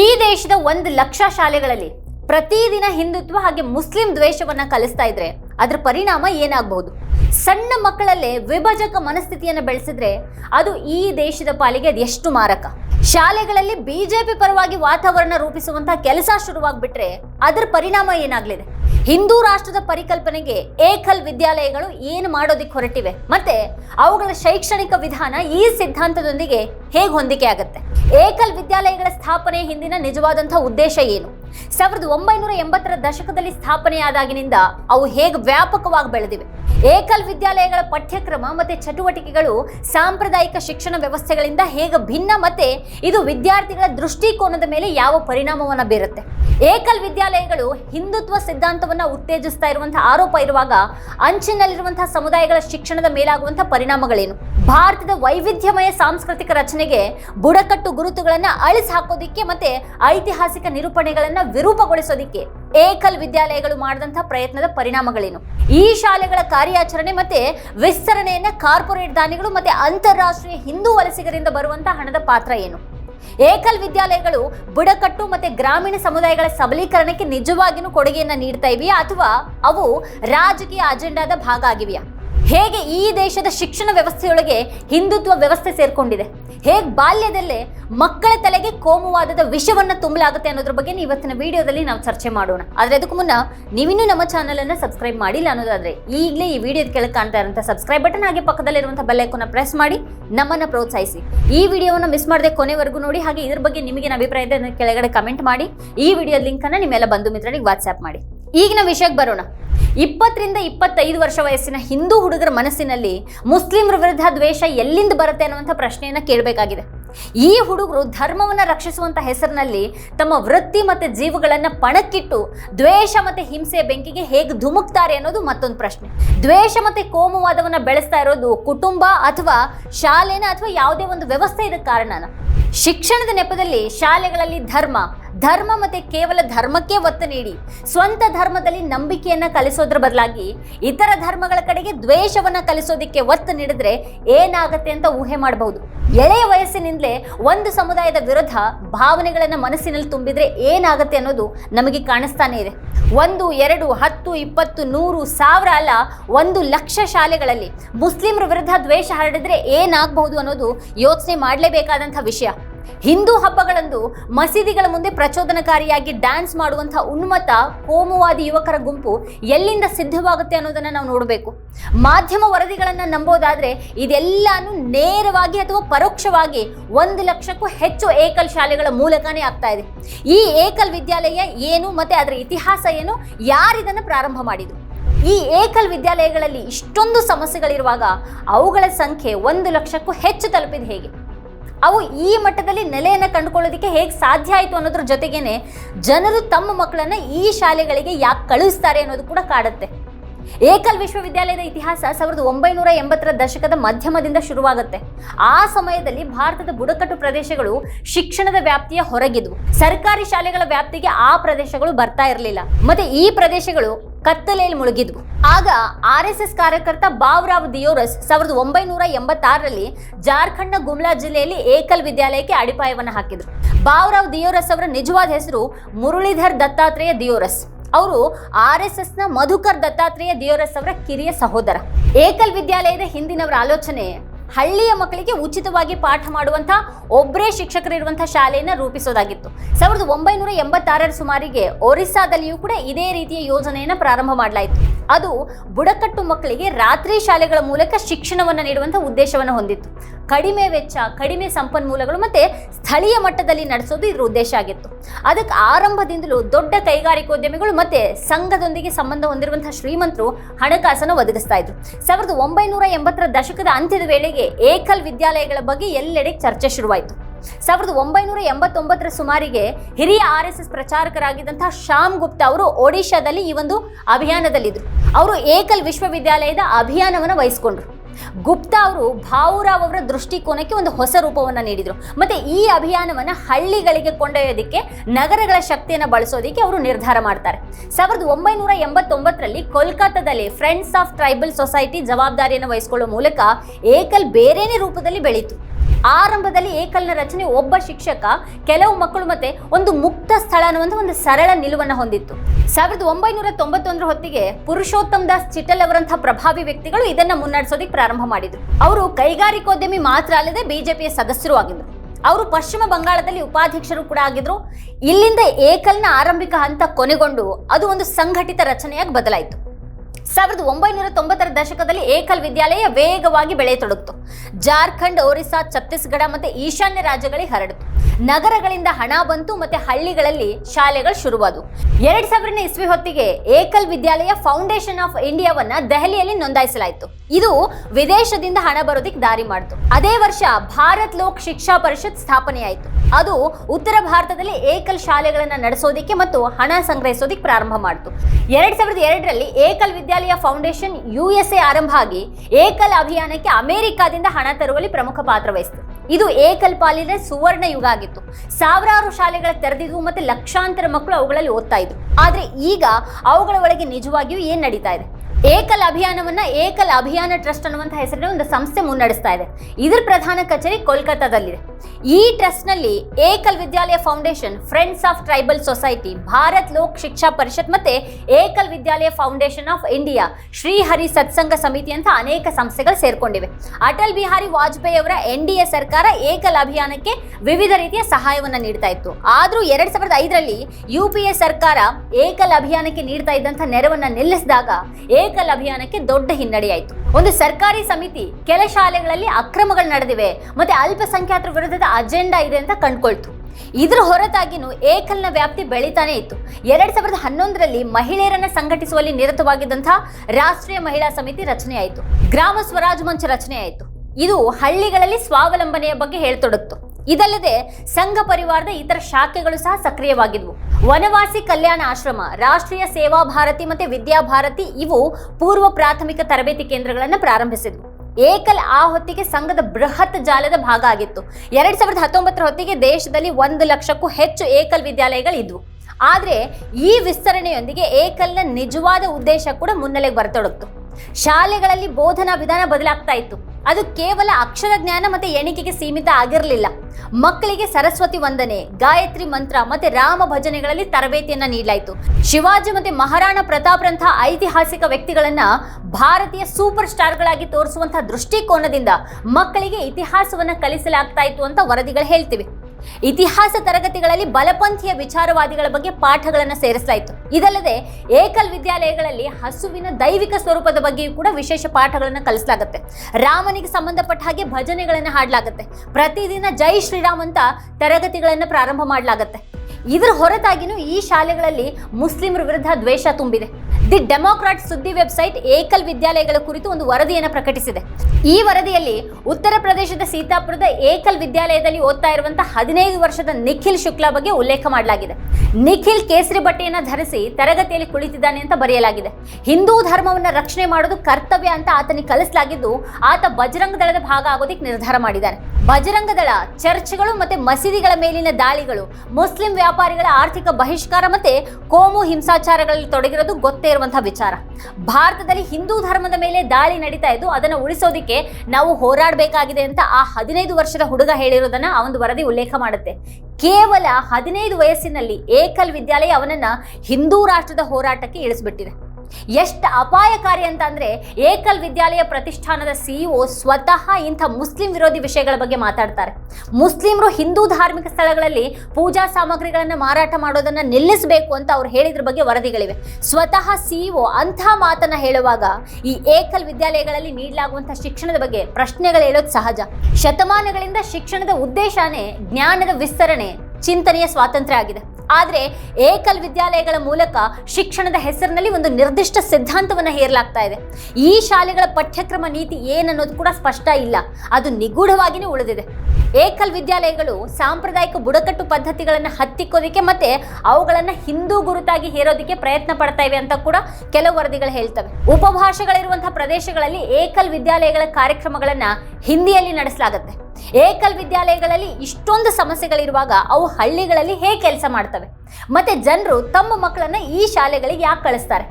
ಈ ದೇಶದ ಒಂದು ಲಕ್ಷ ಶಾಲೆಗಳಲ್ಲಿ ಪ್ರತಿದಿನ ಹಿಂದುತ್ವ ಹಾಗೆ ಮುಸ್ಲಿಂ ದ್ವೇಷವನ್ನ ಕಲಿಸ್ತಾ ಇದ್ರೆ ಅದರ ಪರಿಣಾಮ ಏನಾಗಬಹುದು? ಸಣ್ಣ ಮಕ್ಕಳಲ್ಲೇ ವಿಭಜಕ ಮನಸ್ಥಿತಿಯನ್ನು ಬೆಳೆಸಿದ್ರೆ ಅದು ಈ ದೇಶದ ಪಾಲಿಗೆ ಎಷ್ಟು ಮಾರಕ? ಶಾಲೆಗಳಲ್ಲಿ ಬಿಜೆಪಿ ಪರವಾಗಿ ವಾತಾವರಣ ರೂಪಿಸುವಂತಹ ಕೆಲಸ ಶುರುವಾಗ್ಬಿಟ್ರೆ ಅದರ ಪರಿಣಾಮ ಏನಾಗ್ಲಿದೆ? ಹಿಂದೂ ರಾಷ್ಟ್ರದ ಪರಿಕಲ್ಪನೆಗೆ ಏಕಲ್ ವಿದ್ಯಾಲಯಗಳು ಏನು ಮಾಡೋದಿಕ್ಕೆ ಹೊರಟಿವೆ? ಮತ್ತೆ ಅವುಗಳ ಶೈಕ್ಷಣಿಕ ವಿಧಾನ ಈ ಸಿದ್ಧಾಂತದೊಂದಿಗೆ ಹೇಗೆ ಹೊಂದಿಕೆ ಆಗುತ್ತೆ? ಏಕಲ್ ವಿದ್ಯಾಲಯಗಳ ಸ್ಥಾಪನೆ ಹಿಂದಿನ ನಿಜವಾದಂತಹ ಉದ್ದೇಶ ಏನು? ಸಾವಿರದ ಒಂಬೈನೂರ ಎಂಬತ್ತರ ದಶಕದಲ್ಲಿ ಸ್ಥಾಪನೆಯಾದಾಗಿನಿಂದ ಅವು ಹೇಗೆ ವ್ಯಾಪಕವಾಗಿ ಬೆಳೆದಿವೆ? ಏಕಲ್ ವಿದ್ಯಾಲಯಗಳ ಪಠ್ಯಕ್ರಮ ಮತ್ತು ಚಟುವಟಿಕೆಗಳು ಸಾಂಪ್ರದಾಯಿಕ ಶಿಕ್ಷಣ ವ್ಯವಸ್ಥೆಗಳಿಂದ ಹೇಗೆ ಭಿನ್ನ ಮತ್ತೆ ಇದು ವಿದ್ಯಾರ್ಥಿಗಳ ದೃಷ್ಟಿಕೋನದ ಮೇಲೆ ಯಾವ ಪರಿಣಾಮವನ್ನು ಬೀರುತ್ತೆ? ಏಕಲ್ ವಿದ್ಯಾಲಯಗಳು ಹಿಂದುತ್ವ ಸಿದ್ಧಾಂತವನ್ನು ಉತ್ತೇಜಿಸ್ತಾ ಇರುವಂತಹ ಆರೋಪ ಇರುವಾಗ ಅಂಚಿನಲ್ಲಿರುವಂತಹ ಸಮುದಾಯಗಳ ಶಿಕ್ಷಣದ ಮೇಲಾಗುವಂತಹ ಪರಿಣಾಮಗಳೇನು? ಭಾರತದ ವೈವಿಧ್ಯಮಯ ಸಾಂಸ್ಕೃತಿಕ ರಚನೆಗೆ ಬುಡಕಟ್ಟು ಗುರುತುಗಳನ್ನು ಅಳಿಸಿ ಹಾಕೋದಿಕ್ಕೆ ಮತ್ತೆ ಐತಿಹಾಸಿಕ ನಿರೂಪಣೆಗಳನ್ನ ವಿರೂಪಗೊಳಿಸೋದಿಕ್ಕೆ ಏಕಲ್ ವಿದ್ಯಾಲಯಗಳು ಮಾಡಿದಂತಹ ಪ್ರಯತ್ನದ ಪರಿಣಾಮಗಳೇನು? ಈ ಶಾಲೆಗಳ ಕಾರ್ಯಾಚರಣೆ ಮತ್ತೆ ವಿಸ್ತರಣೆಯನ್ನ ಕಾರ್ಪೊರೇಟ್ ದಾನಿಗಳು ಮತ್ತೆ ಅಂತಾರಾಷ್ಟ್ರೀಯ ಹಿಂದೂ ವಲಸಿಗರಿಂದ ಬರುವಂತಹ ಹಣದ ಪಾತ್ರ ಏನು? ಏಕಲ್ ವಿದ್ಯಾಲಯಗಳು ಬುಡಕಟ್ಟು ಮತ್ತೆ ಗ್ರಾಮೀಣ ಸಮುದಾಯಗಳ ಸಬಲೀಕರಣಕ್ಕೆ ನಿಜವಾಗಿಯೂ ಕೊಡುಗೆಯನ್ನ ನೀಡ್ತಾ ಇವೆಯಾ ಅಥವಾ ಅವು ರಾಜಕೀಯ ಅಜೆಂಡಾದ ಭಾಗ ಆಗಿವೆಯಾ? ಹೇಗೆ ಈ ದೇಶದ ಶಿಕ್ಷಣ ವ್ಯವಸ್ಥೆಯೊಳಗೆ ಹಿಂದುತ್ವ ವ್ಯವಸ್ಥೆ ಸೇರ್ಕೊಂಡಿದೆ? ಹೇಗೆ ಬಾಲ್ಯದಲ್ಲೇ ಮಕ್ಕಳ ತಲೆಗೆ ಕೋಮುವಾದದ ವಿಷವನ್ನ ತುಂಬಲಾಗುತ್ತೆ ಅನ್ನೋದ್ರ ಬಗ್ಗೆ ಇವತ್ತಿನ ವಿಡಿಯೋದಲ್ಲಿ ನಾವು ಚರ್ಚೆ ಮಾಡೋಣ. ಆದ್ರೆ ಅದಕ್ಕೂ ಮುನ್ನ ನೀವಿನ್ನೂ ನಮ್ಮ ಚಾನಲನ್ನು ಸಬ್ಸ್ಕ್ರೈಬ್ ಮಾಡಿಲ್ಲ ಅನ್ನೋದಾದ್ರೆ ಈಗಲೇ ಈ ವಿಡಿಯೋದ ಕೆಳಗೆ ಕಾಣ್ತಾ ಇರುವಂಥ ಸಬ್ಸ್ಕ್ರೈಬ್ ಬಟನ್ ಹಾಗೆ ಪಕ್ಕದಲ್ಲಿರುವಂಥ ಬೆಲ್ ಐಕಾನ್ನ ಪ್ರೆಸ್ ಮಾಡಿ ನಮ್ಮನ್ನ ಪ್ರೋತ್ಸಾಹಿಸಿ. ಈ ವಿಡಿಯೋವನ್ನು ಮಿಸ್ ಮಾಡದೆ ಕೊನೆವರೆಗೂ ನೋಡಿ, ಹಾಗೆ ಇದ್ರ ಬಗ್ಗೆ ನಿಮಗೇನು ಅಭಿಪ್ರಾಯ ಇದೆ ಕೆಳಗಡೆ ಕಮೆಂಟ್ ಮಾಡಿ. ಈ ವಿಡಿಯೋ ಲಿಂಕ್ ಅನ್ನ ನಿಮ್ಮೆಲ್ಲ ಬಂಧು ಮಿತ್ರರಿಗೆ ವಾಟ್ಸ್ಆ್ಯಪ್ ಮಾಡಿ. ಈಗಿನ ವಿಷಯಕ್ಕೆ ಬರೋಣ. ಇಪ್ಪತ್ತರಿಂದ ಇಪ್ಪತ್ತೈದು ವರ್ಷ ವಯಸ್ಸಿನ ಹಿಂದೂ ಹುಡುಗರ ಮನಸ್ಸಿನಲ್ಲಿ ಮುಸ್ಲಿಮರ ವಿರುದ್ಧ ದ್ವೇಷ ಎಲ್ಲಿಂದ ಬರುತ್ತೆ ಅನ್ನುವಂಥ ಪ್ರಶ್ನೆಯನ್ನು ಕೇಳಬೇಕಾಗಿದೆ. ಈ ಹುಡುಗರು ಧರ್ಮವನ್ನು ರಕ್ಷಿಸುವಂಥ ಹೆಸರಿನಲ್ಲಿ ತಮ್ಮ ವೃತ್ತಿ ಮತ್ತು ಜೀವಗಳನ್ನು ಪಣಕ್ಕಿಟ್ಟು ದ್ವೇಷ ಮತ್ತು ಹಿಂಸೆಯ ಬೆಂಕಿಗೆ ಹೇಗೆ ಧುಮುಕ್ತಾರೆ ಅನ್ನೋದು ಮತ್ತೊಂದು ಪ್ರಶ್ನೆ. ದ್ವೇಷ ಮತ್ತು ಕೋಮುವಾದವನ್ನು ಬೆಳೆಸ್ತಾ ಇರೋದು ಕುಟುಂಬ ಅಥವಾ ಶಾಲೆನ ಅಥವಾ ಯಾವುದೇ ಒಂದು ವ್ಯವಸ್ಥೆ ಇದಕ್ಕೆ ಕಾರಣನ. ಶಿಕ್ಷಣದ ನೆಪದಲ್ಲಿ ಶಾಲೆಗಳಲ್ಲಿ ಧರ್ಮ ಧರ್ಮ ಮತ್ತೆ ಕೇವಲ ಧರ್ಮಕ್ಕೆ ಒತ್ತು ನೀಡಿ, ಸ್ವಂತ ಧರ್ಮದಲ್ಲಿ ನಂಬಿಕೆಯನ್ನ ಕಲಿಸೋದ್ರ ಬದಲಾಗಿ ಇತರ ಧರ್ಮಗಳ ಕಡೆಗೆ ದ್ವೇಷವನ್ನ ಕಲಿಸೋದಕ್ಕೆ ಒತ್ತು ನೀಡಿದ್ರೆ ಏನಾಗತ್ತೆ ಅಂತ ಊಹೆ ಮಾಡಬಹುದು. ಎಳೆಯ ವಯಸ್ಸಿನಿಂದಲೇ ಒಂದು ಸಮುದಾಯದ ವಿರುದ್ಧ ಭಾವನೆಗಳನ್ನ ಮನಸ್ಸಿನಲ್ಲಿ ತುಂಬಿದ್ರೆ ಏನಾಗತ್ತೆ ಅನ್ನೋದು ನಮಗೆ ಕಾಣಿಸ್ತಾನೆ ಇದೆ. ಒಂದು, ಎರಡು, ಹತ್ತು, ಇಪ್ಪತ್ತು, ನೂರು, ಸಾವಿರ ಅಲ್ಲ, ಒಂದು ಲಕ್ಷ ಶಾಲೆಗಳಲ್ಲಿ ಮುಸ್ಲಿಮರ ವಿರುದ್ಧ ದ್ವೇಷ ಹರಡಿದ್ರೆ ಏನಾಗಬಹುದು ಅನ್ನೋದು ಯೋಚನೆ ಮಾಡಲೇಬೇಕಾದಂಥ ವಿಷಯ. ಹಿಂದೂ ಹಬ್ಬಗಳಂದು ಮಸೀದಿಗಳ ಮುಂದೆ ಪ್ರಚೋದನಕಾರಿಯಾಗಿ ಡ್ಯಾನ್ಸ್ ಮಾಡುವಂತಹ ಉನ್ಮತ್ತ, ಕೋಮುವಾದಿ ಯುವಕರ ಗುಂಪು ಎಲ್ಲಿಂದ ಸಿದ್ಧವಾಗುತ್ತೆ ಅನ್ನೋದನ್ನ ನಾವು ನೋಡಬೇಕು. ಮಾಧ್ಯಮ ವರದಿಗಳನ್ನು ನಂಬೋದಾದ್ರೆ ಇದೆಲ್ಲಾನು ನೇರವಾಗಿ ಅಥವಾ ಪರೋಕ್ಷವಾಗಿ ಒಂದು ಲಕ್ಷಕ್ಕೂ ಹೆಚ್ಚು ಏಕಲ್ ಶಾಲೆಗಳ ಮೂಲಕನೇ ಆಗ್ತಾ ಇದೆ. ಈ ಏಕಲ್ ವಿದ್ಯಾಲಯ ಏನು ಮತ್ತೆ ಅದರ ಇತಿಹಾಸ ಏನು ಯಾರಿದನ್ನು ಪ್ರಾರಂಭ ಮಾಡಿದ್ರು ಈ ಏಕಲ್ ವಿದ್ಯಾಲಯಗಳಲ್ಲಿ ಇಷ್ಟೊಂದು ಸಮಸ್ಯೆಗಳಿರುವಾಗ ಅವುಗಳ ಸಂಖ್ಯೆ ಒಂದು ಲಕ್ಷಕ್ಕೂ ಹೆಚ್ಚು ತಲುಪಿದ ಹೇಗೆ? ಅವು ಈ ಮಟ್ಟದಲ್ಲಿ ನೆಲೆಯನ್ನು ಕಂಡುಕೊಳ್ಳೋದಕ್ಕೆ ಹೇಗೆ ಸಾಧ್ಯ ಆಯಿತು ಅನ್ನೋದ್ರ ಜೊತೆಗೇನೆ ಜನರು ತಮ್ಮ ಮಕ್ಕಳನ್ನು ಈ ಶಾಲೆಗಳಿಗೆ ಯಾಕೆ ಕಳಿಸ್ತಾರೆ ಅನ್ನೋದು ಕೂಡ ಕಾಡುತ್ತೆ. ಏಕಲ್ ವಿಶ್ವವಿದ್ಯಾಲಯದ ಇತಿಹಾಸ ಸಾವಿರದ ಒಂಬೈನೂರ ಎಂಬತ್ತರ ದಶಕದ ಮಧ್ಯಮದಿಂದ ಶುರುವಾಗುತ್ತೆ. ಆ ಸಮಯದಲ್ಲಿ ಭಾರತದ ಬುಡಕಟ್ಟು ಪ್ರದೇಶಗಳು ಶಿಕ್ಷಣದ ವ್ಯಾಪ್ತಿಯ ಹೊರಗಿದ್ವು. ಸರ್ಕಾರಿ ಶಾಲೆಗಳ ವ್ಯಾಪ್ತಿಗೆ ಆ ಪ್ರದೇಶಗಳು ಬರ್ತಾ ಇರಲಿಲ್ಲ. ಮತ್ತೆ ಈ ಪ್ರದೇಶಗಳು ಕತ್ತಲೆಯಲ್ಲಿ ಮುಳುಗಿದ್ವು. ಆಗ ಆರ್ ಎಸ್ ಎಸ್ ಕಾರ್ಯಕರ್ತ ಬಾವ್ರಾವ್ ದಿಯೋರಸ್ ಸಾವಿರದ ಒಂಬೈನೂರ ಎಂಬತ್ತಾರರಲ್ಲಿ ಜಾರ್ಖಂಡ್ನ ಗುಮ್ಲಾ ಜಿಲ್ಲೆಯಲ್ಲಿ ಏಕಲ್ ವಿದ್ಯಾಲಯಕ್ಕೆ ಅಡಿಪಾಯವನ್ನು ಹಾಕಿದ್ರು. ಬಾವ್ರಾವ್ ದಿಯೋರಸ್ ಅವರ ನಿಜವಾದ ಹೆಸರು ಮುರಳೀಧರ್ ದತ್ತಾತ್ರೇಯ ದಿಯೋರಸ್. ಅವರು ಆರ್ ಎಸ್ ಎಸ್ನ ಮಧುಕರ್ ದತ್ತಾತ್ರೇಯ ದಿಯೋರಸ್ ಅವರ ಕಿರಿಯ ಸಹೋದರ. ಏಕಲ್ ವಿದ್ಯಾಲಯದ ಹಿಂದಿನವರ ಆಲೋಚನೆ ಹಳ್ಳಿಯ ಮಕ್ಕಳಿಗೆ ಉಚಿತವಾಗಿ ಪಾಠ ಮಾಡುವಂಥ ಒಬ್ಬರೇ ಶಿಕ್ಷಕರಿರುವಂಥ ಶಾಲೆಯನ್ನು ರೂಪಿಸೋದಾಗಿತ್ತು. ಸಾವಿರದ ಒಂಬೈನೂರ ಎಂಬತ್ತಾರರ ಸುಮಾರಿಗೆ ಒರಿಸ್ಸಾದಲ್ಲಿಯೂ ಕೂಡ ಇದೇ ರೀತಿಯ ಯೋಜನೆಯನ್ನು ಪ್ರಾರಂಭ ಮಾಡಲಾಯಿತು. ಅದು ಬುಡಕಟ್ಟು ಮಕ್ಕಳಿಗೆ ರಾತ್ರಿ ಶಾಲೆಗಳ ಮೂಲಕ ಶಿಕ್ಷಣವನ್ನು ನೀಡುವಂಥ ಉದ್ದೇಶವನ್ನು ಹೊಂದಿತ್ತು. ಕಡಿಮೆ ವೆಚ್ಚ, ಕಡಿಮೆ ಸಂಪನ್ಮೂಲಗಳು ಮತ್ತೆ ಸ್ಥಳೀಯ ಮಟ್ಟದಲ್ಲಿ ನಡೆಸೋದು ಇದರ ಉದ್ದೇಶ ಆಗಿತ್ತು. ಅದಕ್ಕೆ ಆರಂಭದಿಂದಲೂ ದೊಡ್ಡ ಕೈಗಾರಿಕೋದ್ಯಮಿಗಳು ಮತ್ತೆ ಸಂಘದೊಂದಿಗೆ ಸಂಬಂಧ ಹೊಂದಿರುವಂತಹ ಶ್ರೀಮಂತರು ಹಣಕಾಸನ್ನು ಒದಗಿಸ್ತಾ ಇದ್ರು. ಸಾವಿರದ ಒಂಬೈನೂರ ಎಂಬತ್ತರ ದಶಕದ ಅಂತ್ಯದ ವೇಳೆಗೆ ಏಕಲ್ ವಿದ್ಯಾಲಯಗಳ ಬಗ್ಗೆ ಎಲ್ಲೆಡೆ ಚರ್ಚೆ ಶುರುವಾಯಿತು. ಸಾವಿರದ ಒಂಬೈನೂರ ಎಂಬತ್ತೊಂಬತ್ತರ ಸುಮಾರಿಗೆ ಹಿರಿಯ ಆರ್ ಎಸ್ ಎಸ್ ಪ್ರಚಾರಕರಾಗಿದ್ದಂತಹ ಶ್ಯಾಮ್ ಗುಪ್ತಾ ಅವರು ಒಡಿಶಾದಲ್ಲಿ ಈ ಒಂದು ಅಭಿಯಾನದಲ್ಲಿದ್ದರು ಅವರು ಏಕಲ್ ವಿಶ್ವವಿದ್ಯಾಲಯದ ಅಭಿಯಾನವನ್ನು ವಹಿಸಿಕೊಂಡ್ರು. ಗುಪ್ತಾ ಅವರು ಭಾವುರಾವ್ ಅವರ ದೃಷ್ಟಿಕೋನಕ್ಕೆ ಒಂದು ಹೊಸ ರೂಪವನ್ನು ನೀಡಿದರು. ಮತ್ತೆ ಈ ಅಭಿಯಾನವನ್ನು ಹಳ್ಳಿಗಳಿಗೆ ಕೊಂಡೊಯ್ಯೋದಕ್ಕೆ, ನಗರಗಳ ಶಕ್ತಿಯನ್ನು ಬಳಸೋದಕ್ಕೆ ಅವರು ನಿರ್ಧಾರ ಮಾಡ್ತಾರೆ. ಸಾವಿರದ ಒಂಬೈನೂರ ಎಂಬತ್ತೊಂಬತ್ತರಲ್ಲಿ ಕೋಲ್ಕತ್ತಾದಲ್ಲಿ ಫ್ರೆಂಡ್ಸ್ ಆಫ್ ಟ್ರೈಬಲ್ ಸೊಸೈಟಿ ಜವಾಬ್ದಾರಿಯನ್ನು ವಹಿಸಿಕೊಳ್ಳುವ ಮೂಲಕ ಏಕಲ್ ಬೇರೆನೇ ರೂಪದಲ್ಲಿ ಬೆಳೀತು. ಆರಂಭದಲ್ಲಿ ಏಕಲ್ನ ರಚನೆ ಒಬ್ಬ ಶಿಕ್ಷಕ, ಕೆಲವು ಮಕ್ಕಳು ಮತ್ತೆ ಒಂದು ಮುಕ್ತ ಸ್ಥಳ ಅನ್ನುವಂಥ ಒಂದು ಸರಳ ನಿಲುವನ್ನು ಹೊಂದಿತ್ತು. ಸಾವಿರದ ಒಂಬೈನೂರ ತೊಂಬತ್ತೊಂದರ ಹೊತ್ತಿಗೆ ಪುರುಷೋತ್ತಮ್ ದಾಸ್ ಚಿಟಲ್ ಅವರಂತಹ ಪ್ರಭಾವಿ ವ್ಯಕ್ತಿಗಳು ಇದನ್ನ ಮುನ್ನಡೆಸೋದಕ್ಕೆ ಪ್ರಾರಂಭ ಮಾಡಿದ್ರು. ಅವರು ಕೈಗಾರಿಕೋದ್ಯಮಿ ಮಾತ್ರ ಅಲ್ಲದೆ ಬಿಜೆಪಿಯ ಸದಸ್ಯರು ಆಗಿದ್ರು. ಅವರು ಪಶ್ಚಿಮ ಬಂಗಾಳದಲ್ಲಿ ಉಪಾಧ್ಯಕ್ಷರು ಕೂಡ ಆಗಿದ್ರು. ಇಲ್ಲಿಂದ ಏಕಲ್ನ ಆರಂಭಿಕ ಹಂತ ಕೊನೆಗೊಂಡು ಅದು ಒಂದು ಸಂಘಟಿತ ರಚನೆಯಾಗಿ ಬದಲಾಯಿತು. ಸಾವಿರದ ಒಂಬೈನೂರ ತೊಂಬತ್ತರ ದಶಕದಲ್ಲಿ ಏಕಲ್ ವಿದ್ಯಾಲಯ ವೇಗವಾಗಿ ಬೆಳೆಯತೊಡಗಿತು. ಜಾರ್ಖಂಡ್, ಒರಿಸ್ಸಾ, ಛತ್ತೀಸ್ಗಢ ಮತ್ತು ಈಶಾನ್ಯ ರಾಜ್ಯಗಳಿಗೆ ಹರಡಿತು. ನಗರಗಳಿಂದ ಹಣ ಬಂತು ಮತ್ತೆ ಹಳ್ಳಿಗಳಲ್ಲಿ ಶಾಲೆಗಳು ಶುರುವಾದವು ಎರಡ್ ಸಾವಿರನೇ ಇಸ್ವಿ ಹೊತ್ತಿಗೆ ಏಕಲ್ ವಿದ್ಯಾಲಯ ಫೌಂಡೇಶನ್ ಆಫ್ ಇಂಡಿಯಾವನ್ನ ದೆಹಲಿಯಲ್ಲಿ ನೋಂದಾಯಿಸಲಾಯಿತು. ಇದು ವಿದೇಶದಿಂದ ಹಣ ಬರೋದಕ್ಕೆ ದಾರಿ ಮಾಡಿತು. ಅದೇ ವರ್ಷ ಭಾರತ್ ಲೋಕ್ ಶಿಕ್ಷಾ ಪರಿಷತ್ ಸ್ಥಾಪನೆಯಾಯಿತು. ಅದು ಉತ್ತರ ಭಾರತದಲ್ಲಿ ಏಕಲ್ ಶಾಲೆಗಳನ್ನ ನಡೆಸೋದಿಕ್ಕೆ ಮತ್ತು ಹಣ ಸಂಗ್ರಹಿಸೋದಿಕ್ಕೆ ಪ್ರಾರಂಭ ಮಾಡಿತು. ಎರಡ್ ಸಾವಿರದ ಎರಡರಲ್ಲಿ Ekal Vidyalaya foundation U S A ಆರಂಭ ಆಗಿ ಏಕಲ್ ಅಭಿಯಾನಕ್ಕೆ ಅಮೆರಿಕಾದಿಂದ ಹಣ ತರುವಲ್ಲಿ ಪ್ರಮುಖ ಪಾತ್ರ ವಹಿಸಿತು. ಇದು ಏಕಲ್ಪಾಲಿನ ಸುವರ್ಣ ಯುಗ ಆಗಿತ್ತು. ಸಾವಿರಾರು ಶಾಲೆಗಳ ತೆರೆದಿದ್ವು ಮತ್ತೆ ಲಕ್ಷಾಂತರ ಮಕ್ಕಳು ಅವುಗಳಲ್ಲಿ ಓದ್ತಾ ಇದ್ರು. ಆದ್ರೆ ಈಗ ಅವುಗಳ ಒಳಗೆ ನಿಜವಾಗಿಯೂ ಏನ್ ನಡೀತಾ ಇದೆ? ಏಕಲ್ ಅಭಿಯಾನವನ್ನ ಏಕಲ್ ಅಭಿಯಾನ ಟ್ರಸ್ಟ್ ಅನ್ನುವಂಥ ಹೆಸರಿನ ಒಂದು ಸಂಸ್ಥೆ ಮುನ್ನಡೆಸ್ತಾ ಇದೆ. ಇದರ ಪ್ರಧಾನ ಕಚೇರಿ ಕೋಲ್ಕತ್ತಾದಲ್ಲಿದೆ. ಈ ಟ್ರಸ್ಟ್ನಲ್ಲಿ Ekal Vidyalaya foundation friends of tribal society Bharat Lok Shiksha Parishad ಮತ್ತೆ Ekal Vidyalaya foundation of India Shrihari Satsang Samiti ಅಂತ ಅನೇಕ ಸಂಸ್ಥೆಗಳು ಸೇರ್ಕೊಂಡಿವೆ. ಅಟಲ್ ಬಿಹಾರಿ ವಾಜಪೇಯಿ ಅವರ ಎನ್ ಸರ್ಕಾರ ಏಕಲ್ ಅಭಿಯಾನಕ್ಕೆ ವಿವಿಧ ರೀತಿಯ ಸಹಾಯವನ್ನು ನೀಡ್ತಾ ಇತ್ತು. ಆದರೂ ಎರಡ್ ಸಾವಿರದ ಐದರಲ್ಲಿ ಯು ಸರ್ಕಾರ ಏಕಲ್ ಅಭಿಯಾನಕ್ಕೆ ನೀಡ್ತಾ ಇದ್ದಂಥ ನೆರವನ್ನು ನಿಲ್ಲಿಸಿದಾಗ ಏಕಲ್ ಅಭಿಯಾನಕ್ಕೆ ದೊಡ್ಡ ಹಿನ್ನಡೆಯಾಯಿತು. ಒಂದು ಸರ್ಕಾರಿ ಸಮಿತಿ, ಕೆಲ ಶಾಲೆಗಳಲ್ಲಿ ಅಕ್ರಮಗಳು ನಡೆದಿವೆ. ಮತ್ತೆ ಅಲ್ಪಸಂಖ್ಯಾತರ ವಿರುದ್ಧದ ಅಜೆಂಡಾ ಇದೆ ಅಂತ ಕಂಡ್ಕೊಳ್ತು. ಇದ್ರ ಹೊರತಾಗಿನೂ ಏಕಲ್ನ ವ್ಯಾಪ್ತಿ ಬೆಳೀತಾನೆ ಇತ್ತು. ಎರಡ್ ಸಾವಿರದ ಹನ್ನೊಂದರಲ್ಲಿ ಮಹಿಳೆಯರನ್ನ ಸಂಘಟಿಸುವಲ್ಲಿ ನಿರತವಾಗಿದ್ದಂತಹ ರಾಷ್ಟ್ರೀಯ ಮಹಿಳಾ ಸಮಿತಿ ರಚನೆಯಾಯಿತು. ಗ್ರಾಮ ಸ್ವರಾಜ್ ಮಂಚ ರಚನೆಯಾಯಿತು. ಇದು ಹಳ್ಳಿಗಳಲ್ಲಿ ಸ್ವಾವಲಂಬನೆಯ ಬಗ್ಗೆ ಹೇಳ್ತೊಡಗ್ತು. ಇದಲ್ಲದೆ ಸಂಘ ಪರಿವಾರದ ಇತರ ಶಾಖೆಗಳು ಸಹ ಸಕ್ರಿಯವಾಗಿದ್ವು. ವನವಾಸಿ ಕಲ್ಯಾಣ ಆಶ್ರಮ, ರಾಷ್ಟ್ರೀಯ ಸೇವಾ ಭಾರತಿ ಮತ್ತೆ ವಿದ್ಯಾಭಾರತಿ ಇವು ಪೂರ್ವ ಪ್ರಾಥಮಿಕ ತರಬೇತಿ ಕೇಂದ್ರಗಳನ್ನು ಪ್ರಾರಂಭಿಸಿದ್ವು. ಏಕಲ್ ಆ ಹೊತ್ತಿಗೆ ಸಂಘದ ಬೃಹತ್ ಜಾಲದ ಭಾಗ ಆಗಿತ್ತು. ಎರಡ್ ಸಾವಿರದ ಹತ್ತೊಂಬತ್ತರ ಹೊತ್ತಿಗೆ ದೇಶದಲ್ಲಿ ಒಂದು ಲಕ್ಷಕ್ಕೂ ಹೆಚ್ಚು ಏಕಲ್ ವಿದ್ಯಾಲಯಗಳಿದ್ವು. ಆದರೆ ಈ ವಿಸ್ತರಣೆಯೊಂದಿಗೆ ಏಕಲ್ನ ನಿಜವಾದ ಉದ್ದೇಶ ಕೂಡ ಮುನ್ನೆಲೆಗೆ ಬರತೊಡಗಿತು. ಶಾಲೆಗಳಲ್ಲಿ ಬೋಧನಾ ವಿಧಾನ ಬದಲಾಗ್ತಾ ಇತ್ತು. ಅದು ಕೇವಲ ಅಕ್ಷರ ಜ್ಞಾನ ಮತ್ತೆ ಎಣಿಕೆಗೆ ಸೀಮಿತ ಆಗಿರಲಿಲ್ಲ. ಮಕ್ಕಳಿಗೆ ಸರಸ್ವತಿ ವಂದನೆ, ಗಾಯತ್ರಿ ಮಂತ್ರ ಮತ್ತೆ ರಾಮ ಭಜನೆಗಳಲ್ಲಿ ತರಬೇತಿಯನ್ನ ನೀಡಲಾಯಿತು. ಶಿವಾಜಿ ಮತ್ತೆ ಮಹಾರಾಣ ಪ್ರತಾಪ್ರಂತಹ ಐತಿಹಾಸಿಕ ವ್ಯಕ್ತಿಗಳನ್ನ ಭಾರತೀಯ ಸೂಪರ್ ಸ್ಟಾರ್ಗಳಾಗಿ ತೋರಿಸುವಂತಹ ದೃಷ್ಟಿಕೋನದಿಂದ ಮಕ್ಕಳಿಗೆ ಇತಿಹಾಸವನ್ನ ಕಲಿಸಲಾಗ್ತಾ ಇತ್ತು ಅಂತ ವರದಿಗಳು ಹೇಳ್ತಿವೆ. ಇತಿಹಾಸ ತರಗತಿಗಳಲ್ಲಿ ಬಲಪಂಥೀಯ ವಿಚಾರವಾದಿಗಳ ಬಗ್ಗೆ ಪಾಠಗಳನ್ನು ಸೇರಿಸಲಾಯಿತು. ಇದಲ್ಲದೆ ಏಕಲ್ ವಿದ್ಯಾಲಯಗಳಲ್ಲಿ ಹಸುವಿನ ದೈವಿಕ ಸ್ವರೂಪದ ಬಗ್ಗೆಯೂ ಕೂಡ ವಿಶೇಷ ಪಾಠಗಳನ್ನು ಕಲಿಸಲಾಗುತ್ತೆ. ರಾಮನಿಗೆ ಸಂಬಂಧಪಟ್ಟ ಹಾಗೆ ಭಜನೆಗಳನ್ನು ಹಾಡಲಾಗುತ್ತೆ. ಪ್ರತಿದಿನ ಜೈ ಶ್ರೀರಾಮ್ ಅಂತ ತರಗತಿಗಳನ್ನು ಪ್ರಾರಂಭ ಮಾಡಲಾಗುತ್ತೆ. ಇದರ ಹೊರತಾಗಿನೂ ಈ ಶಾಲೆಗಳಲ್ಲಿ ಮುಸ್ಲಿಮರ ವಿರುದ್ಧ ದ್ವೇಷ ತುಂಬಿದೆ. ದಿ ಡೆಮೋಕ್ರಾಟ್ ಸುದ್ದಿ ವೆಬ್ಸೈಟ್ ಏಕಲ್ ವಿದ್ಯಾಲಯಗಳ ಕುರಿತು ಒಂದು ವರದಿಯನ್ನು ಪ್ರಕಟಿಸಿದೆ. ಈ ವರದಿಯಲ್ಲಿ ಉತ್ತರ ಪ್ರದೇಶದ ಸೀತಾಪುರದ ಏಕಲ್ ವಿದ್ಯಾಲಯದಲ್ಲಿ ಓದ್ತಾ ಇರುವಂತಹ ಹದಿನೈದು ವರ್ಷದ ನಿಖಿಲ್ ಶುಕ್ಲಾ ಬಗ್ಗೆ ಉಲ್ಲೇಖ ಮಾಡಲಾಗಿದೆ. ನಿಖಿಲ್ ಕೇಸರಿ ಬಟ್ಟೆಯನ್ನು ಧರಿಸಿ ತರಗತಿಯಲ್ಲಿ ಕುಳಿತಿದ್ದಾನೆ ಅಂತ ಬರೆಯಲಾಗಿದೆ. ಹಿಂದೂ ಧರ್ಮವನ್ನು ರಕ್ಷಣೆ ಮಾಡೋದು ಕರ್ತವ್ಯ ಅಂತ ಆತನಿಗೆ ಕಲಿಸಲಾಗಿದ್ದು, ಆತ ಬಜರಂಗ ದಳದ ಭಾಗ ಆಗೋದಕ್ಕೆ ನಿರ್ಧಾರ ಮಾಡಿದ್ದಾನೆ ಬಜರಂಗ ದಳ ಚರ್ಚ್ಗಳು ಮತ್ತೆ ಮಸೀದಿಗಳ ಮೇಲಿನ ದಾಳಿಗಳು, ಮುಸ್ಲಿಂ ವ್ಯಾಪಾರಿಗಳ ಆರ್ಥಿಕ ಬಹಿಷ್ಕಾರ ಮತ್ತೆ ಕೋಮು ಹಿಂಸಾಚಾರಗಳಲ್ಲಿ ತೊಡಗಿರೋದು ಗೊತ್ತೇ ಇರುವಂತಹ ವಿಚಾರ. ಭಾರತದಲ್ಲಿ ಹಿಂದೂ ಧರ್ಮದ ಮೇಲೆ ದಾಳಿ ನಡೀತಾ ಇದ್ದು, ಅದನ್ನು ಉಳಿಸೋದಿಕ್ಕೆ ನಾವು ಹೋರಾಡಬೇಕಾಗಿದೆ ಅಂತ ಆ ಹದಿನೈದು ವರ್ಷದ ಹುಡುಗ ಹೇಳಿರೋದನ್ನ ಆ ಒಂದು ವರದಿ ಉಲ್ಲೇಖ ಮಾಡುತ್ತೆ. ಕೇವಲ ಹದಿನೈದು ವಯಸ್ಸಿನಲ್ಲಿ ಏಕಲ್ ವಿದ್ಯಾಲಯ ಅವನನ್ನ ಹಿಂದೂ ರಾಷ್ಟ್ರದ ಹೋರಾಟಕ್ಕೆ ಇಳಿಸ್ಬಿಟ್ಟಿದೆ. ಎಷ್ಟು ಅಪಾಯಕಾರಿ ಅಂತ ಅಂದ್ರೆ ಏಕಲ್ ವಿದ್ಯಾಲಯ ಪ್ರತಿಷ್ಠಾನದ ಸಿಇಒ ಸ್ವತಃ ಇಂಥ ಮುಸ್ಲಿಂ ವಿರೋಧಿ ವಿಷಯಗಳ ಬಗ್ಗೆ ಮಾತಾಡ್ತಾರೆ. ಮುಸ್ಲಿಮರು ಹಿಂದೂ ಧಾರ್ಮಿಕ ಸ್ಥಳಗಳಲ್ಲಿ ಪೂಜಾ ಸಾಮಗ್ರಿಗಳನ್ನು ಮಾರಾಟ ಮಾಡೋದನ್ನ ನಿಲ್ಲಿಸಬೇಕು ಅಂತ ಅವ್ರು ಹೇಳಿದ್ರ ಬಗ್ಗೆ ವರದಿಗಳಿವೆ. ಸ್ವತಃ ಸಿಇಒ ಅಂಥ ಮಾತನ್ನ ಹೇಳುವಾಗ ಈ ಏಕಲ್ ವಿದ್ಯಾಲಯಗಳಲ್ಲಿ ನೀಡಲಾಗುವಂಥ ಶಿಕ್ಷಣದ ಬಗ್ಗೆ ಪ್ರಶ್ನೆಗಳು ಹೇಳೋದು ಸಹಜ. ಶತಮಾನಗಳಿಂದ ಶಿಕ್ಷಣದ ಉದ್ದೇಶನೇ ಜ್ಞಾನದ ವಿಸ್ತರಣೆ ಚಿಂತನೆಯ ಸ್ವಾತಂತ್ರ್ಯ ಆಗಿದೆ. ಆದರೆ ಏಕಲ್ ವಿದ್ಯಾಲಯಗಳ ಮೂಲಕ ಶಿಕ್ಷಣದ ಹೆಸರಿನಲ್ಲಿ ಒಂದು ನಿರ್ದಿಷ್ಟ ಸಿದ್ಧಾಂತವನ್ನು ಹೇರಲಾಗ್ತಾ ಇದೆ. ಈ ಶಾಲೆಗಳ ಪಠ್ಯಕ್ರಮ ನೀತಿ ಏನನ್ನೋದು ಕೂಡ ಸ್ಪಷ್ಟ ಇಲ್ಲ. ಅದು ನಿಗೂಢವಾಗಿಯೇ ಉಳಿದಿದೆ. ಏಕಲ್ ವಿದ್ಯಾಲಯಗಳು ಸಾಂಪ್ರದಾಯಿಕ ಬುಡಕಟ್ಟು ಪದ್ಧತಿಗಳನ್ನು ಹತ್ತಿಕ್ಕೋದಕ್ಕೆ ಮತ್ತೆ ಅವುಗಳನ್ನು ಹಿಂದೂ ಗುರುತಾಗಿ ಹೇರೋದಕ್ಕೆ ಪ್ರಯತ್ನ ಪಡ್ತಾ ಇವೆ ಅಂತ ಕೂಡ ಕೆಲವು ವರದಿಗಳು ಹೇಳ್ತವೆ. ಉಪಭಾಷೆಗಳಿರುವಂತಹ ಪ್ರದೇಶಗಳಲ್ಲಿ ಏಕಲ್ ವಿದ್ಯಾಲಯಗಳ ಕಾರ್ಯಕ್ರಮಗಳನ್ನು ಹಿಂದಿಯಲ್ಲಿ ನಡೆಸಲಾಗುತ್ತೆ. ಏಕಲ್ ವಿದ್ಯಾಲಯಗಳಲ್ಲಿ ಇಷ್ಟೊಂದು ಸಮಸ್ಯೆಗಳಿರುವಾಗ ಅವು ಹಳ್ಳಿಗಳಲ್ಲಿ ಹೇಗೆ ಕೆಲಸ ಮಾಡ್ತವೆ? ಮತ್ತೆ ಜನರು ತಮ್ಮ ಮಕ್ಕಳನ್ನ ಈ ಶಾಲೆಗಳಿಗೆ ಯಾಕೆ ಕಳಿಸ್ತಾರೆ?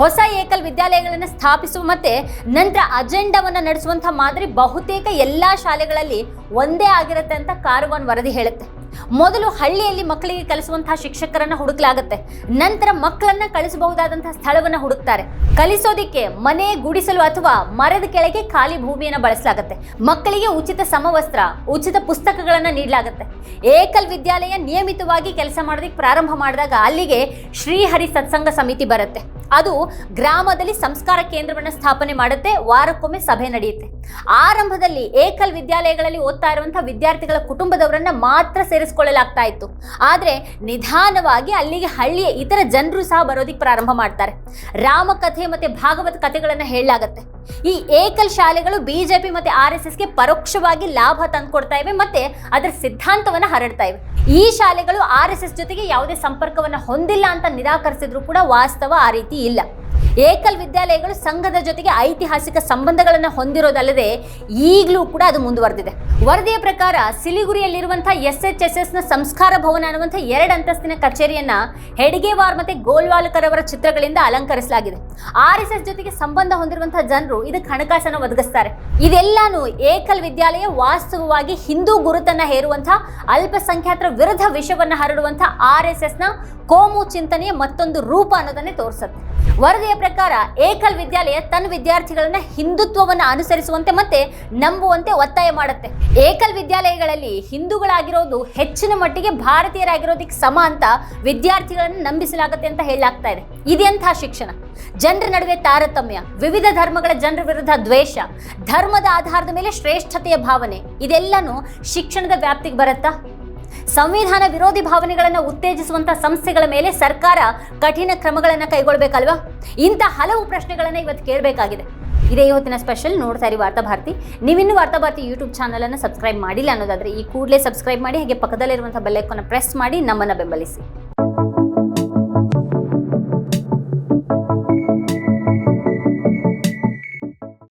ಹೊಸ ಏಕಲ್ ವಿದ್ಯಾಲಯಗಳನ್ನು ಸ್ಥಾಪಿಸುವ ಮತ್ತೆ ನಂತರ ಅಜೆಂಡಾವನ್ನು ನಡೆಸುವಂಥ ಮಾದರಿ ಬಹುತೇಕ ಎಲ್ಲಾ ಶಾಲೆಗಳಲ್ಲಿ ಒಂದೇ ಆಗಿರುತ್ತೆ ಅಂತ ಕಾರವಾನ್ ವರದಿ ಹೇಳುತ್ತೆ. ಮೊದಲು ಹಳ್ಳಿಯಲ್ಲಿ ಮಕ್ಕಳಿಗೆ ಕಲಿಸುವಂತಹ ಶಿಕ್ಷಕರನ್ನ ಹುಡುಕಲಾಗುತ್ತೆ. ನಂತರ ಮಕ್ಕಳನ್ನ ಕಳಿಸಬಹುದಾದಂತಹ ಸ್ಥಳವನ್ನ ಹುಡುಕ್ತಾರೆ. ಕಲಿಸೋದಿಕ್ಕೆ ಮನೆ ಗುಡಿಸಲು ಅಥವಾ ಮರದ ಕೆಳಗೆ ಖಾಲಿ ಭೂಮಿಯನ್ನು ಬಳಸಲಾಗುತ್ತೆ. ಮಕ್ಕಳಿಗೆ ಉಚಿತ ಸಮವಸ್ತ್ರ, ಉಚಿತ ಪುಸ್ತಕಗಳನ್ನ ನೀಡಲಾಗುತ್ತೆ. ಏಕಲ್ ವಿದ್ಯಾಲಯ ನಿಯಮಿತವಾಗಿ ಕೆಲಸ ಮಾಡೋದಕ್ಕೆ ಪ್ರಾರಂಭ ಮಾಡಿದಾಗ ಅಲ್ಲಿಗೆ ಶ್ರೀಹರಿ ಸತ್ಸಂಗ ಸಮಿತಿ ಬರುತ್ತೆ. ಅದು ಗ್ರಾಮದಲ್ಲಿ ಸಂಸ್ಕಾರ ಕೇಂದ್ರವನ್ನು ಸ್ಥಾಪನೆ ಮಾಡುತ್ತೆ, ವಾರಕ್ಕೊಮ್ಮೆ ಸಭೆ ನಡೆಯುತ್ತೆ. ಆರಂಭದಲ್ಲಿ ಏಕಲ್ ವಿದ್ಯಾಲಯಗಳಲ್ಲಿ ಓದ್ತಾ ಇರುವಂತಹ ವಿದ್ಯಾರ್ಥಿಗಳ ಕುಟುಂಬದವರನ್ನ ಮಾತ್ರ ಸೇರಿಸಿಕೊಳ್ಳಲಾಗ್ತಾ ಇತ್ತು. ಆದ್ರೆ ನಿಧಾನವಾಗಿ ಅಲ್ಲಿಗೆ ಹಳ್ಳಿಯ ಇತರ ಜನರು ಸಹ ಬರೋದಿಕ್ಕೆ ಪ್ರಾರಂಭ ಮಾಡ್ತಾರೆ. ರಾಮಕಥೆ ಮತ್ತೆ ಭಾಗವತ ಕಥೆಗಳನ್ನ ಹೇಳಲಾಗತ್ತೆ. ಈ ಏಕಲ್ ಶಾಲೆಗಳು ಬಿಜೆಪಿ ಮತ್ತೆ ಆರ್ ಎಸ್ ಎಸ್ಗೆ ಪರೋಕ್ಷವಾಗಿ ಲಾಭ ತಂದುಕೊಡ್ತಾ ಇವೆ ಮತ್ತೆ ಅದರ ಸಿದ್ಧಾಂತವನ್ನ ಹರಡ್ತಾ ಇವೆ. ಈ ಶಾಲೆಗಳು ಆರ್ ಎಸ್ ಎಸ್ ಜೊತೆಗೆ ಯಾವುದೇ ಸಂಪರ್ಕವನ್ನ ಹೊಂದಿಲ್ಲ ಅಂತ ನಿರಾಕರಿಸಿದ್ರು ಕೂಡ ವಾಸ್ತವ ಆ ರೀತಿ ಇಲ್ಲ. ಏಕಲ್ ವಿದ್ಯಾಲಯಗಳು ಸಂಘದ ಜೊತೆಗೆ ಐತಿಹಾಸಿಕ ಸಂಬಂಧಗಳನ್ನು ಹೊಂದಿರೋದಲ್ಲದೆ ಈಗಲೂ ಕೂಡ ಅದು ಮುಂದುವರೆದಿದೆ. ವರದಿಯ ಪ್ರಕಾರ ಸಿಲಿಗುರಿಯಲ್ಲಿರುವಂತಹ ಎಸ್ ಎಚ್ ಎಸ್ ಎಸ್ನ ಸಂಸ್ಕಾರ ಭವನ ಅನ್ನುವಂಥ ಎರಡು ಅಂತಸ್ತಿನ ಕಚೇರಿಯನ್ನ ಹೆಡ್ಗೇವಾರ್ ಮತ್ತೆ ಗೋಲ್ವಾಲ್ಕರ್ ಚಿತ್ರಗಳಿಂದ ಅಲಂಕರಿಸಲಾಗಿದೆ. ಆರ್ ಎಸ್ ಎಸ್ ಜೊತೆಗೆ ಸಂಬಂಧ ಹೊಂದಿರುವಂತಹ ಜನರು ಇದಕ್ಕೆ ಹಣಕಾಸನ್ನು ಒದಗಿಸ್ತಾರೆ. ಇದೆಲ್ಲಾನು ಏಕಲ್ ವಿದ್ಯಾಲಯ ವಾಸ್ತವವಾಗಿ ಹಿಂದೂ ಗುರುತನ್ನ ಹೇರುವಂತಹ ಅಲ್ಪಸಂಖ್ಯಾತರ ವಿರುದ್ಧ ವಿಷವನ್ನು ಹರಡುವಂತಹ ಆರ್ ಎಸ್ ಎಸ್ನ ಕೋಮು ಚಿಂತನೆಯ ಮತ್ತೊಂದು ರೂಪ ಅನ್ನೋದನ್ನೇ ತೋರಿಸುತ್ತೆ. ವರದಿಯ ಪ್ರಕಾರ ಏಕಲ್ ವಿದ್ಯಾಲಯ ತನ್ನ ವಿದ್ಯಾರ್ಥಿಗಳನ್ನ ಹಿಂದುತ್ವವನ್ನು ಅನುಸರಿಸುವಂತೆ ಮತ್ತೆ ನಂಬುವಂತೆ ಒತ್ತಾಯ ಮಾಡುತ್ತೆ. ಏಕಲ್ ವಿದ್ಯಾಲಯಗಳಲ್ಲಿ ಹಿಂದೂಗಳಾಗಿರೋದು ಹೆಚ್ಚಿನ ಮಟ್ಟಿಗೆ ಭಾರತೀಯರಾಗಿರೋದಕ್ಕೆ ಸಮ ಅಂತ ವಿದ್ಯಾರ್ಥಿಗಳನ್ನು ನಂಬಿಸಲಾಗುತ್ತೆ ಅಂತ ಹೇಳಲಾಗ್ತಾ ಇದೆ. ಇದೆಂತಹ ಶಿಕ್ಷಣ? ಜನರ ನಡುವೆ ತಾರತಮ್ಯ, ವಿವಿಧ ಧರ್ಮಗಳ ಜನರ ವಿರುದ್ಧ ದ್ವೇಷ, ಧರ್ಮದ ಆಧಾರದ ಮೇಲೆ ಶ್ರೇಷ್ಠತೆಯ ಭಾವನೆ, ಇದೆಲ್ಲನೂ ಶಿಕ್ಷಣದ ವ್ಯಾಪ್ತಿಗೆ ಬರುತ್ತಾ? ಸಂವಿಧಾನ ವಿರೋಧಿ ಭಾವನೆಗಳನ್ನು ಉತ್ತೇಜಿಸುವಂತ ಸಂಸ್ಥೆಗಳ ಮೇಲೆ ಸರ್ಕಾರ ಕಠಿಣ ಕ್ರಮಗಳನ್ನು ಕೈಗೊಳ್ಬೇಕಲ್ವಾ? ಇಂಥ ಹಲವು ಪ್ರಶ್ನೆಗಳನ್ನು ಇವತ್ತು ಕೇಳಬೇಕಾಗಿದೆ. ಇದೇ ಇವತ್ತಿನ ಸ್ಪೆಷಲ್ ನೋಡ್ತಾ ಇರಿ ವಾರ್ತಾ ಭಾರತಿ. ನೀವಿನ್ನೂ ವಾರ್ತಾ ಭಾರತಿ ಯೂಟ್ಯೂಬ್ ಚಾನಲನ್ನು ಸಬ್ಸ್ಕ್ರೈಬ್ ಮಾಡಿಲ್ಲ ಅನ್ನೋದಾದರೆ ಈ ಕೂಡಲೇ ಸಬ್ಸ್ಕ್ರೈಬ್ ಮಾಡಿ, ಹಾಗೆ ಪಕ್ಕದಲ್ಲಿರುವಂಥ ಬೆಲ್ಲೈಕನ್ನು ಪ್ರೆಸ್ ಮಾಡಿ ನಮ್ಮನ್ನು ಬೆಂಬಲಿಸಿ.